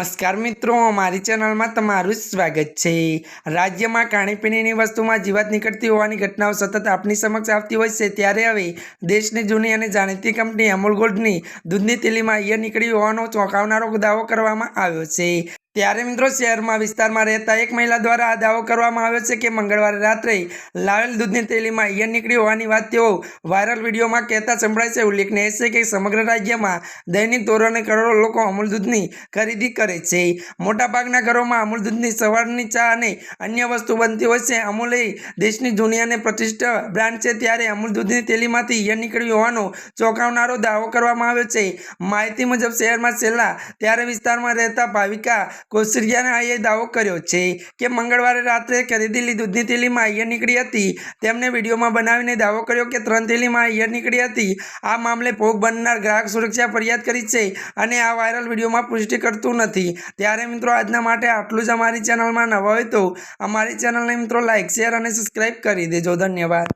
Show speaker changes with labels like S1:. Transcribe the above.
S1: નમસ્કાર મિત્રો, મારી ચેનલમાં તમારું સ્વાગત છે. રાજ્યમાં ખાણીપીણીની વસ્તુમાં જીવાત નીકળતી હોવાની ઘટનાઓ સતત આપની સમક્ષ આવતી હોય છે, ત્યારે હવે દેશની જૂની અને જાણીતી કંપની અમૂલ ગોલ્ડની દૂધની તેલીમાં અહીંયા નીકળી હોવાનો ચોંકાવનારો દાવો કરવામાં આવ્યો છે. ત્યારે મિત્રો શહેરમાં વિસ્તારમાં રહેતા એક મહિલા દ્વારા આ દાવો કરવામાં આવ્યો છે કે મંગળવારે રાત્રે લાવેલ દૂધની થેલીમાં ઈયર નીકળી હોવાની વાત તેઓ વાયરલ વિડીયોમાં કહેતા સંભળાય છે. ઉલ્લેખનીય છે કે સમગ્ર રાજ્યમાં દૈનિક ધોરણે કરોડો લોકો અમૂલ દૂધની ખરીદી કરે છે. મોટાભાગના ઘરોમાં અમૂલ દૂધની સવારની ચા અને અન્ય વસ્તુ બનતી હોય છે. અમૂલ એ દેશની જૂની અને પ્રતિષ્ઠિત બ્રાન્ડ છે ત્યારે અમૂલ દૂધની થેલીમાંથી ઈયર નીકળી હોવાનો ચોંકાવનારો દાવો કરવામાં આવ્યો છે. માહિતી મુજબ શહેરમાં છેલ્લા ત્યારે વિસ્તારમાં રહેતા ભાવિકા કોસરિયાએ દાવો કર્યો છે કે મંગળવારે રાત્રે ખરીદેલી દૂધની થેલીમાં ઈયળ નીકળી હતી. તેમણે વિડીયોમાં બનાવીને દાવો કર્યો કે ત્રણ થેલીમાં ઈયળ નીકળી હતી. આ મામલે ભોગ બનનાર ગ્રાહક સુરક્ષા ફરિયાદ કરી છે અને આ વાયરલ વિડીયોમાં પુષ્ટિ કરતું નથી. ત્યારે મિત્રો આજના માટે આટલું જ અમારી ચેનલમાં નવા હોય તો અમારી ચેનલને મિત્રો લાઇક શેર અને સબસ્ક્રાઈબ કરી દેજો. ધન્યવાદ.